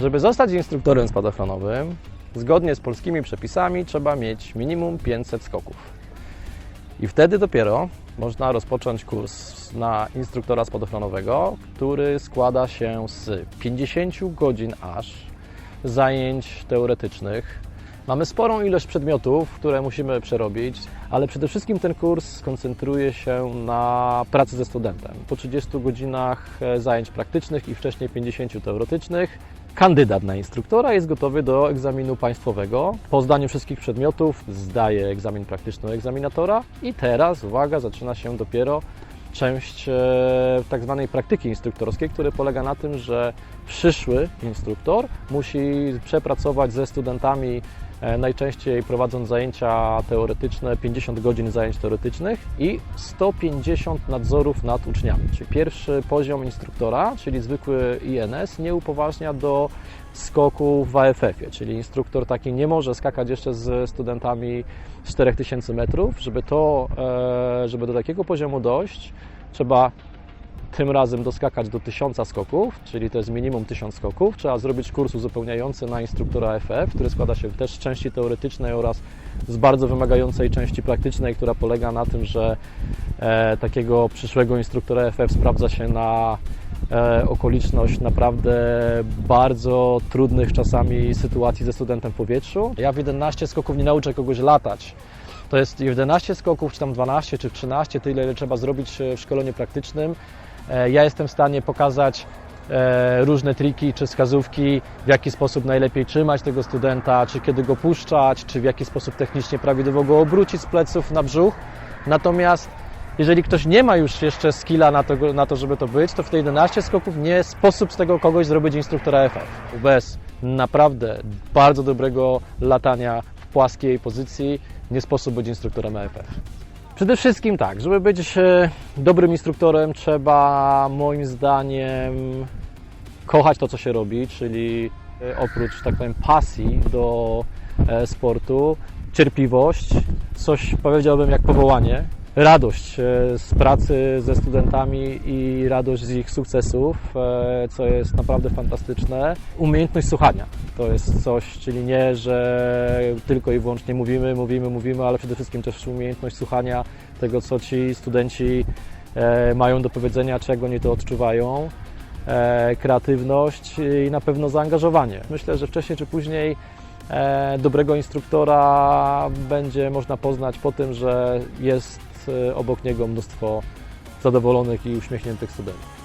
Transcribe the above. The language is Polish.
Żeby zostać instruktorem spadochronowym, zgodnie z polskimi przepisami trzeba mieć minimum 500 skoków. I wtedy dopiero można rozpocząć kurs na instruktora spadochronowego, który składa się z 50 godzin aż zajęć teoretycznych. Mamy sporą ilość przedmiotów, które musimy przerobić, ale przede wszystkim ten kurs skoncentruje się na pracy ze studentem. Po 30 godzinach e, zajęć praktycznych i wcześniej 50 teoretycznych kandydat na instruktora jest gotowy do egzaminu państwowego. Po zdaniu wszystkich przedmiotów zdaje egzamin praktyczny egzaminatora i teraz, uwaga, zaczyna się dopiero część e, tak zwanej praktyki instruktorskiej, która polega na tym, że przyszły instruktor musi przepracować ze studentami najczęściej prowadząc zajęcia teoretyczne, 50 godzin zajęć teoretycznych i 150 nadzorów nad uczniami. Czyli pierwszy poziom instruktora, czyli zwykły INS, nie upoważnia do skoku w AFF-ie, czyli instruktor taki nie może skakać jeszcze z studentami 4000 metrów. Żeby, to, e, żeby do takiego poziomu dojść, trzeba tym razem doskakać do 1000 skoków, czyli to jest minimum 1000 skoków. Trzeba zrobić kurs uzupełniający na instruktora FF, który składa się też z części teoretycznej oraz z bardzo wymagającej części praktycznej, która polega na tym, że e, takiego przyszłego instruktora FF sprawdza się na e, okoliczność naprawdę bardzo trudnych czasami sytuacji ze studentem w powietrzu. Ja w 11 skoków nie nauczę kogoś latać. To jest 11 skoków, czy tam 12, czy 13, tyle ile trzeba zrobić e, w szkoleniu praktycznym. E, Ja jestem w stanie pokazać e, różne triki czy wskazówki, w jaki sposób najlepiej trzymać tego studenta, czy kiedy go puszczać, czy w jaki sposób technicznie prawidłowo go obrócić z pleców na brzuch. Natomiast jeżeli ktoś nie ma już jeszcze skilla na to, na to, żeby to być, to w te 11 skoków nie sposób z tego kogoś zrobić instruktora FF. Bez naprawdę bardzo dobrego latania w płaskiej pozycji nie sposób być instruktorem AFF. Przede wszystkim tak, żeby być e, dobrym instruktorem, trzeba moim zdaniem kochać to, co się robi, czyli e, oprócz, tak powiem, pasji do e, sportu, cierpliwość, coś powiedziałbym jak powołanie, radość e, z pracy ze studentami i radość z ich sukcesów, e, co jest naprawdę fantastyczne. Umiejętność słuchania to jest coś, czyli nie, że tylko i wyłącznie mówimy, mówimy, mówimy, ale przede wszystkim też umiejętność słuchania tego, co ci studenci e, mają do powiedzenia, czego oni to odczuwają kreatywność i na pewno zaangażowanie. Myślę, że wcześniej czy później dobrego instruktora będzie można poznać po tym, że jest obok niego mnóstwo zadowolonych i uśmiechniętych studentów.